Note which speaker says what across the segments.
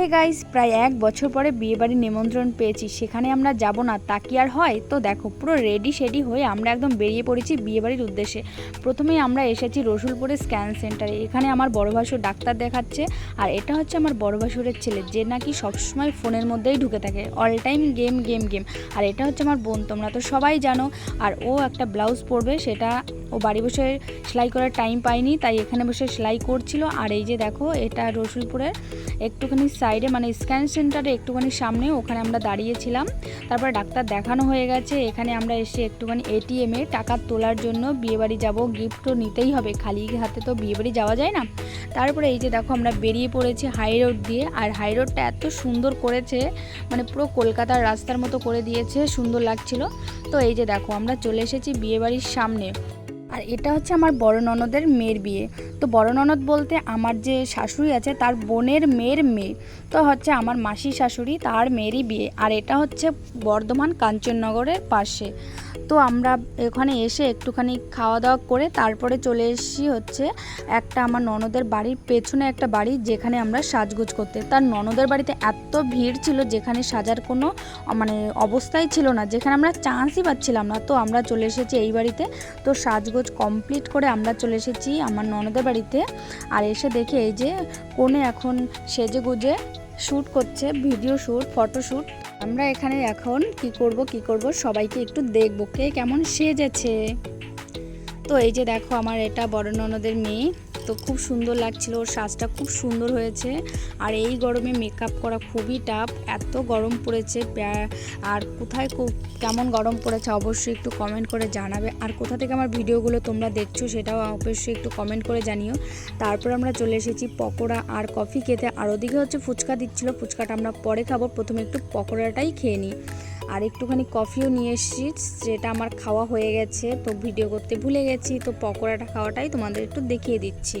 Speaker 1: Hey guys প্রায় এক বছর পরে বিয়ে বিয়েবাড়ির নিমন্ত্রণ পেয়েছি। সেখানে আমরা যাব না, তা কি আর হয়? তো দেখো, পুরো রেডি শেডি হয়ে আমরা একদম বেরিয়ে পড়েছি বিয়েবাড়ির উদ্দেশ্যে। প্রথমেই আমরা এসেছি রসুলপুরের স্ক্যান সেন্টারে এখানে আমার বড় ভাসুর ডাক্তার দেখাচ্ছে। আর এটা হচ্ছে আমার বড় ভাসুরের ছেলে, যে নাকি সবসময় ফোনের মধ্যেই ঢুকে থাকে। All time game game game আর এটা হচ্ছে আমার বোন, তোমরা তো সবাই জানো। আর ও একটা ব্লাউজ পরবে, সেটা ও বাড়ি বসে সেলাই করার টাইম পায়নি, তাই এখানে বসে সেলাই করছিল। আর এই যে দেখো, এটা রসুলপুরের একটুখানি সাইডে মানে স্ক্যান সেন্টারে একটুখানি সামনে, ওখানে আমরা দাঁড়িয়েছিলাম। তারপরে ডাক্তার দেখানো হয়ে গেছে, এখানে আমরা এসে একটুখানি এটিএমে টাকা তোলার জন্য বিয়েবাড়ি যাব। গিফটও নিতেই হবে, খালি হাতে তো বিয়েবাড়ি যাওয়া যায় না। তারপরে এই যে দেখো, আমরা বেরিয়ে পড়েছি হাই রোড দিয়ে, আর হাই রোডটা এত সুন্দর করেছে মানে পুরো কলকাতার রাস্তার মতো করে দিয়েছে, সুন্দর লাগছিল। তো এই যে দেখো, আমরা চলে এসেছি বিয়েবাড়ির সামনে। আর এটা হচ্ছে আমার বড় ননদের মেয়ের বিয়ে। তো বড় ননদ বলতে আমার যে শাশুড়ি আছে, তার বোনের মেয়ের মেয়ে। তো হচ্ছে আমার মাসি শাশুড়ি, তার মেয়েরই বিয়ে। আর এটা হচ্ছে বর্ধমান কাঞ্চননগরের পাশে। তো আমরা এখানে এসে একটুখানি খাওয়া দাওয়া করে তারপরে চলে এসেছি হচ্ছে একটা আমার ননদের বাড়ির পেছনে একটা বাড়ি, যেখানে আমরা সাজগোজ করতে। তার ননদের বাড়িতে এত ভিড় ছিল যেখানে সাজার কোনো মানে অবস্থাই ছিল না, যেখানে আমরা চান্সই পাচ্ছিলাম না। তো আমরা চলে এসেছি এই বাড়িতে। তো সাজগোজ কমপ্লিট করে আমরা চলে এসেছি আমার ননদের বাড়িতে। আর এসে দেখে এই যে কোনে এখন সেজে গুজে শ্যুট করছে ভিডিও শ্যুট ফটো শ্যুট আমরা এখানে এখন কি করব কি করব, সবাইকে একটু দেখব কে কেমন সেজেছে। তো এই যে দেখো আমার এটা বড় ননদের মেয়ে। তো খুব সুন্দর লাগছিল, ওর সাজটা খুব সুন্দর হয়েছে। আর এই গরমে মেকআপ করা খুবই টাফ এত গরম পড়েছে আর কোথায় কেমন গরম পড়েছে অবশ্যই একটু কমেন্ট করে জানাবে। আর কোথা থেকে আমার ভিডিওগুলো তোমরা দেখছ সেটাও অবশ্যই একটু কমেন্ট করে জানিও। তারপর আমরা চলে এসেছি পকোড়া আর কফি খেতে। আর ওদিকে হচ্ছে ফুচকা দিচ্ছিল, ফুচকাটা আমরা পরে খাব। প্রথমে একটু পকোড়াটাই খেয়ে নিই। আর একটুখানি কফিও নিয়ে এসেছি, যেটা আমার খাওয়া হয়ে গেছে, তো ভিডিও করতে ভুলে গেছি, তো পকোড়াটা খাওয়াটাই তোমাদের একটু দেখিয়ে দিচ্ছি।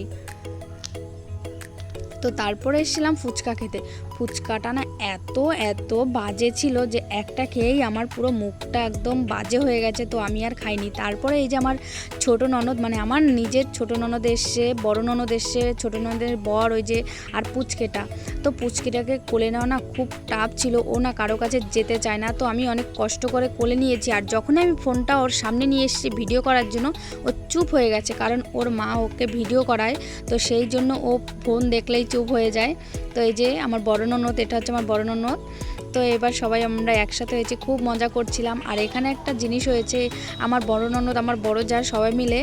Speaker 1: তো তারপরে এসেছিলাম ফুচকা খেতে। ফুচকাটা না এত এত বাজে ছিল যে একটা খেয়েই আমার পুরো মুখটা একদম বাজে হয়ে গেছে, তো আমি আর খাইনি। তারপরে এই যে আমার ছোট ননদ মানে আমার নিজের ছোট ননদ এসছে, বড় ননদ এসছে, ছোট ননদের বর ওই যে আর পুচকেটা। তো পুচকেটাকে কোলে নেওয়া না খুব টাফ ছিল, ও না কারও কাছে যেতে চায় না, তো আমি অনেক কষ্ট করে কোলে নিয়েছি। আর যখনই আমি ফোনটা ওর সামনে নিয়ে এসেছি ভিডিও করার জন্য, ও চুপ হয়ে গেছে, কারণ ওর মা ওকে ভিডিও করায়, তো সেই জন্য ও ফোন দেখলেই চুপ হয়ে যায়। তো এই যে আমার বড় ননদ, এটা হচ্ছে আমার বড় ননদ। তো এবার সবাই আমরা একসাথে হয়েছে, খুব মজা করছিলাম। আর এখানে একটা জিনিস হয়েছে, আমার বড় ননদ, আমার বড় যা সবাই মিলে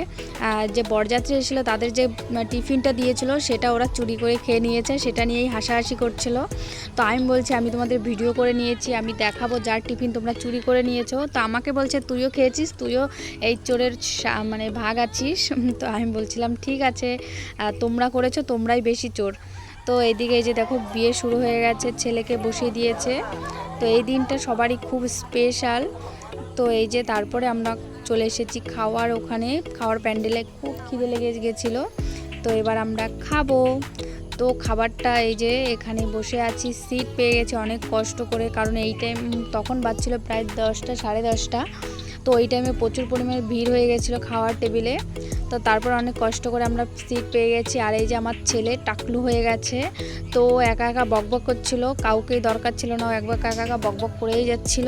Speaker 1: যে বরযাত্রী এসেছিল, তাদের যে টিফিনটা দিয়েছিল, সেটা ওরা চুরি করে খেয়ে নিয়েছে, সেটা নিয়েই হাসাহাসি করছিল। তো আমি বলছি, আমি তোমাদের ভিডিও করে নিয়েছি, আমি দেখাবো যার টিফিন তোমরা চুরি করে নিয়েছো। তো আমাকে বলছে, তুইও খেয়েছিস, তুইও এই চোরের মানে ভাগ আছিস? তো আমি বলছিলাম, ঠিক আছে তোমরা করেছ, তোমরাই বেশি চোর। তো এদিকে এই যে দেখো বিয়ে শুরু হয়ে গেছে, ছেলেকে বসিয়ে দিয়েছে। তো এই দিনটা সবারই খুব স্পেশাল তো এই যে তারপরে আমরা চলে এসেছি খাওয়ার ওখানে। খাওয়ার প্যান্ডেলে খুব খিদে লেগে গেছিল। তো এবার আমরা খাব। তো খাবারটা এই যে এখানে বসে আছি সিট পেয়ে গেছে অনেক কষ্ট করে, কারণ এই টাইম তখন বাজছিল প্রায় দশটা, সাড়ে দশটা। তো ওই টাইমে প্রচুর পরিমাণে ভিড় হয়ে গেছিল খাওয়ার টেবিলে তো তারপর অনেক কষ্ট করে আমরা সিট পেয়ে গেছি। আর এই যে আমার ছেলে টাকলু হয়ে গেছে, তো একা একা বকবক করছিল। কাউকেই দরকার ছিল না একবার একা একা বকবক করেই যাচ্ছিল।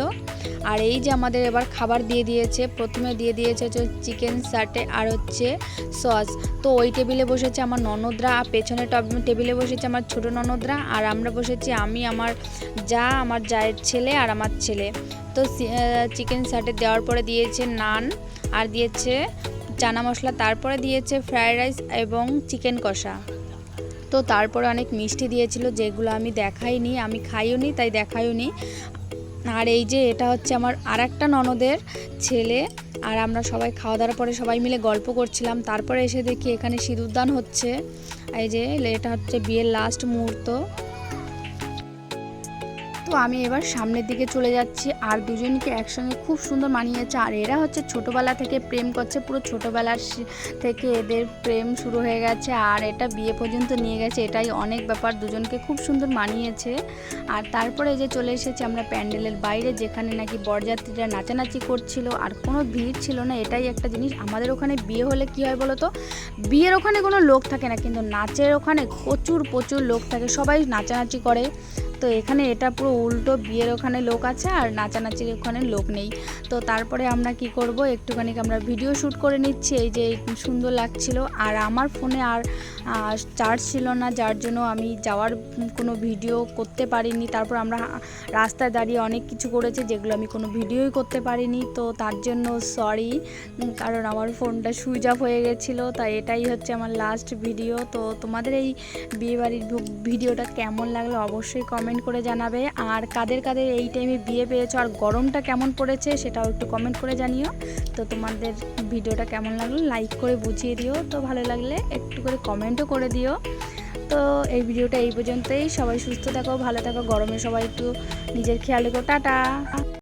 Speaker 1: আর এই যে আমাদের এবার খাবার দিয়ে দিয়েছে, প্রথমে দিয়ে দিয়েছে হচ্ছে চিকেন সাটে আর হচ্ছে সস তো ওই টেবিলে বসেছে আমার ননদরা, আর পেছনে টব- টেবিলে বসেছে আমার ছোট ননদরা, আর আমরা বসেছি আমি, আমার যা, আমার জায়ের ছেলে আর আমার ছেলে। তো চিকেন সাটে দেওয়ার পরে দিয়েছে নান, আর দিয়েছে চানা মশলা, তারপরে দিয়েছে ফ্রায়েড রাইস এবং চিকেন কষা। তো তারপরে অনেক মিষ্টি দিয়েছিল, যেগুলো আমি দেখাইনি, আমি খাইও নি তাই দেখাইও নি আর এই যে এটা হচ্ছে আমার আর একটা ননদের ছেলে, আর আমরা সবাই খাওয়া দাওয়ার পরে সবাই মিলে গল্প করছিলাম। তারপরে এসে দেখি এখানে সিঁদুরদান হচ্ছে। এই যে, এটা হচ্ছে বিয়ের লাস্ট মুহূর্ত। তো আমি এবার সামনের দিকে চলে যাচ্ছি। আর দুজনকে একসঙ্গে খুব সুন্দর মানিয়েছে। আর এরা হচ্ছে ছোটোবেলা থেকে প্রেম করছে। পুরো ছোটোবেলার থেকে এদের প্রেম শুরু হয়ে গেছে। আর এটা বিয়ে পর্যন্ত নিয়ে গেছে। এটাই অনেক ব্যাপার। দুজনকে খুব সুন্দর মানিয়েছে। আর তারপরে যে চলে এসেছি আমরা প্যান্ডেলের বাইরে, যেখানে নাকি বরযাত্রীরা নাচানাচি করছিল। আর কোনো ভিড় ছিল না। এটাই একটা জিনিস। আমাদের ওখানে বিয়ে হলে কি হয় বলো তো বিয়ের ওখানে কোনো লোক থাকে না। কিন্তু নাচের ওখানে প্রচুর প্রচুর লোক থাকে। সবাই নাচানাচি করে। তো এখানে এটা পুরো উল্টো বিয়ের ওখানে লোক আছে আর নাচানাচির ওখানে লোক নেই। তো তারপরে আমরা কি করব? একটুখানি আমরা ভিডিও শ্যুট করে নিচ্ছি। এই যে সুন্দর লাগছিল। আর আমার ফোনে আর চার্জ ছিল না, যার জন্য আমি যাওয়ার কোনো ভিডিও করতে পারিনি। তারপর আমরা রাস্তায় দাঁড়িয়ে অনেক কিছু করেছে, যেগুলো আমি কোনো ভিডিওই করতে পারিনি। তো তার জন্য সরি কারণ আমার ফোনটা সুইচ অফ হয়ে গেছিল। তাই এটাই হচ্ছে আমার লাস্ট ভিডিও তো তোমাদের এই বিয়েবাড়ির ভিডিওটা কেমন লাগল? অবশ্যই কমেন্ট করে জানাবে। আর কাদের কাদের এই টাইমে বিয়ে পেয়েছ আর গরমটা কেমন পড়েছে সেটাও একটু কমেন্ট করে জানিও। তো তোমাদের ভিডিওটা কেমন লাগল লাইক করে বুঝিয়ে দিও। তো ভালো লাগলে একটু করে কমেন্টও করে দিও। তো এই ভিডিওটা এই পর্যন্তই। সবাই সুস্থ থাকো, ভালো থাকো, গরমে সবাই একটু নিজের খেয়াল রেখো। টাটা!